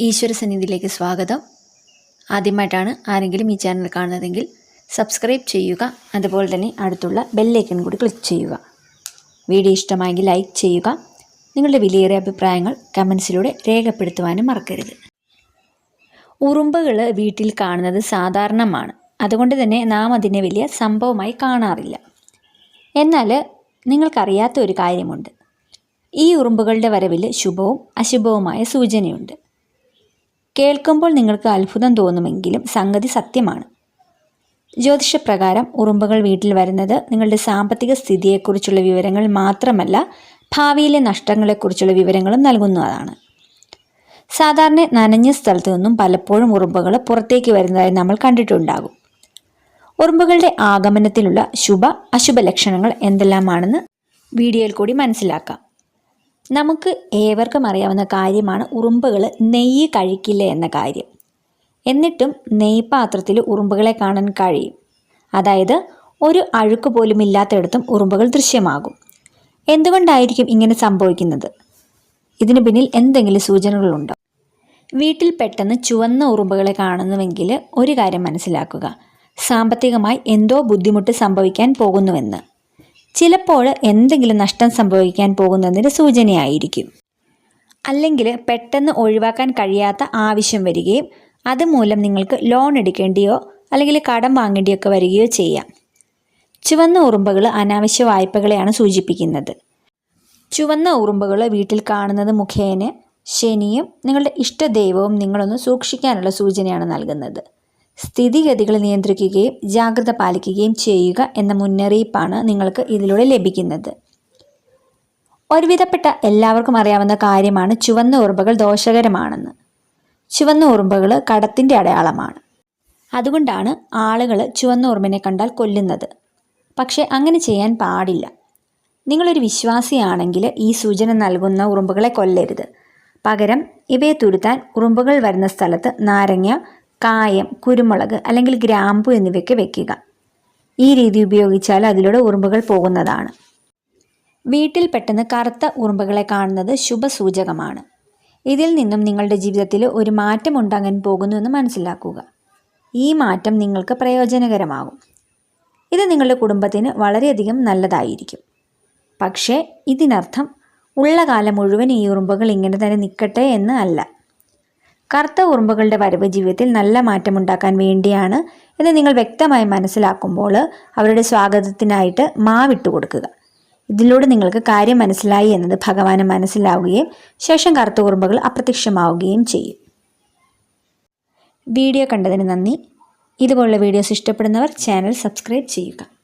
ഈശ്വര സന്നിധിയിലേക്ക് സ്വാഗതം. ആദ്യമായിട്ടാണ് ആരെങ്കിലും ഈ ചാനൽ കാണുന്നതെങ്കിൽ സബ്സ്ക്രൈബ് ചെയ്യുക. അതുപോലെ തന്നെ അടുത്തുള്ള ബെല്ലൈക്കൺ കൂടി ക്ലിക്ക് ചെയ്യുക. വീഡിയോ ഇഷ്ടമായെങ്കിൽ ലൈക്ക് ചെയ്യുക. നിങ്ങളുടെ വിലയേറിയ അഭിപ്രായങ്ങൾ കമൻസിലൂടെ രേഖപ്പെടുത്തുവാനും മറക്കരുത്. ഉറുമ്പുകൾ വീട്ടിൽ കാണുന്നത് സാധാരണമാണ്. അതുകൊണ്ട് തന്നെ നാം അതിനെ വലിയ സംഭവമായി കാണാറില്ല. എന്നാൽ നിങ്ങൾക്കറിയാത്ത ഒരു കാര്യമുണ്ട്. ഈ ഉറുമ്പുകളുടെ വരവിൽ ശുഭവും അശുഭവുമായ സൂചനയുണ്ട്. കേൾക്കുമ്പോൾ നിങ്ങൾക്ക് അത്ഭുതം തോന്നുമെങ്കിലും സംഗതി സത്യമാണ്. ജ്യോതിഷപ്രകാരം ഉറുമ്പുകൾ വീട്ടിൽ വരുന്നത് നിങ്ങളുടെ സാമ്പത്തിക സ്ഥിതിയെക്കുറിച്ചുള്ള വിവരങ്ങൾ മാത്രമല്ല ഭാവിയിലെ നഷ്ടങ്ങളെക്കുറിച്ചുള്ള വിവരങ്ങളും നൽകുന്നതാണ് സാധാരണ നനഞ്ഞ സ്ഥലത്തു നിന്നും പലപ്പോഴും ഉറുമ്പുകൾ പുറത്തേക്ക് വരുന്നതായി നമ്മൾ കണ്ടിട്ടുണ്ടാകും. ഉറുമ്പുകളുടെ ആഗമനത്തിലുള്ള ശുഭ അശുഭ ലക്ഷണങ്ങൾ എന്തെല്ലാമാണെന്ന് വീഡിയോയിൽ കൂടി മനസ്സിലാക്കാം. നമുക്ക് ഏവർക്കും അറിയാവുന്ന കാര്യമാണ് ഉറുമ്പുകൾ നെയ്യ് കഴിക്കില്ല എന്ന കാര്യം. എന്നിട്ടും നെയ്പാത്രത്തിൽ ഉറുമ്പുകളെ കാണാൻ കഴിയും. അതായത് ഒരു അഴുക്ക് പോലും ഇല്ലാത്തയിടത്തും ഉറുമ്പുകൾ ദൃശ്യമാകും. എന്തുകൊണ്ടായിരിക്കും ഇങ്ങനെ സംഭവിക്കുന്നത്? ഇതിനു പിന്നിൽ എന്തെങ്കിലും സൂചനകളുണ്ടോ? വീട്ടിൽ പെട്ടെന്ന് ചുവന്ന ഉറുമ്പുകളെ കാണുന്നുവെങ്കിൽ ഒരു കാര്യം മനസ്സിലാക്കുക. സാമ്പത്തികമായി എന്തോ ബുദ്ധിമുട്ട് സംഭവിക്കാൻ പോകുന്നുവെന്ന്. ചിലപ്പോൾ എന്തെങ്കിലും നഷ്ടം സംഭവിക്കാൻ പോകുന്നതിന്റെ സൂചനയായിരിക്കും. അല്ലെങ്കിൽ പെട്ടെന്ന് ഒഴിവാക്കാൻ കഴിയാത്ത ആവശ്യം വരികയും അതുമൂലം നിങ്ങൾക്ക് ലോൺ എടുക്കേണ്ടിയോ അല്ലെങ്കിൽ കടം വാങ്ങേണ്ടിയൊക്കെ വരികയോ ചെയ്യാം. ചുവന്ന ഉറുമ്പുകൾ അനാവശ്യ വായ്പകളെയാണ് സൂചിപ്പിക്കുന്നത്. ചുവന്ന ഉറുമ്പുകൾ വീട്ടിൽ കാണുന്നത് മുഖേന ശനിയും നിങ്ങളുടെ ഇഷ്ടദൈവവും നിങ്ങളൊന്ന് സൂക്ഷിക്കാനുള്ള സൂചനയാണ് നൽകുന്നത്. സ്ഥിതിഗതികൾ നിയന്ത്രിക്കുകയും ജാഗ്രത പാലിക്കുകയും ചെയ്യുക എന്ന മുന്നറിയിപ്പാണ് നിങ്ങൾക്ക് ഇതിലൂടെ ലഭിക്കുന്നത്. ഒരുവിധപ്പെട്ട എല്ലാവർക്കും അറിയാവുന്ന കാര്യമാണ് ചുവന്ന ഉറുമ്പുകൾ ദോഷകരമാണെന്ന്. ചുവന്ന ഉറുമ്പുകൾ കടത്തിന്റെ അടയാളമാണ്. അതുകൊണ്ടാണ് ആളുകൾ ചുവന്ന ഉറുമ്പിനെ കണ്ടാൽ കൊല്ലുന്നത്. പക്ഷേ അങ്ങനെ ചെയ്യാൻ പാടില്ല. നിങ്ങളൊരു വിശ്വാസിയാണെങ്കിൽ ഈ സൂചന നൽകുന്ന ഉറുമ്പുകളെ കൊല്ലരുത്. പകരം ഇവയെ തുരുത്താൻ ഉറുമ്പുകൾ വരുന്ന സ്ഥലത്ത് നാരങ്ങ കായം കുരുമുളക് അല്ലെങ്കിൽ ഗ്രാമ്പു എന്നിവയ്ക്ക് വെക്കുക. ഈ രീതി ഉപയോഗിച്ചാൽ അതിലൂടെ ഉറുമ്പുകൾ പോകുന്നതാണ്. വീട്ടിൽ പെട്ടെന്ന് കറുത്ത ഉറുമ്പുകളെ കാണുന്നത് ശുഭസൂചകമാണ്. ഇതിൽ നിന്നും നിങ്ങളുടെ ജീവിതത്തിൽ ഒരു മാറ്റം ഉണ്ടാകാൻ പോകുന്നുവെന്ന് മനസ്സിലാക്കുക. ഈ മാറ്റം നിങ്ങൾക്ക് പ്രയോജനകരമാകും. ഇത് നിങ്ങളുടെ കുടുംബത്തിന് വളരെയധികം നല്ലതായിരിക്കും. പക്ഷേ ഇതിനർത്ഥം ഉള്ള കാലം മുഴുവൻ ഈ ഉറുമ്പുകൾ ഇങ്ങനെ തന്നെ നിൽക്കട്ടെ എന്ന് അല്ല. കറുത്ത ഉറുമ്പുകളുടെ വരവ് ജീവിതത്തിൽ നല്ല മാറ്റമുണ്ടാക്കാൻ വേണ്ടിയാണ് എന്ന് നിങ്ങൾ വ്യക്തമായി മനസ്സിലാക്കുമ്പോൾ അവരുടെ സ്വാഗതത്തിനായിട്ട് മാവിട്ട് കൊടുക്കുക. ഇതിലൂടെ നിങ്ങൾക്ക് കാര്യം മനസ്സിലായി എന്നത് ഭഗവാന് മനസ്സിലാവുകയും ശേഷം കറുത്ത ഉറുമ്പുകൾ അപ്രത്യക്ഷമാവുകയും ചെയ്യും. വീഡിയോ കണ്ടതിന് നന്ദി. ഇതുപോലുള്ള വീഡിയോസ് ഇഷ്ടപ്പെടുന്നവർ ചാനൽ സബ്സ്ക്രൈബ് ചെയ്യുക.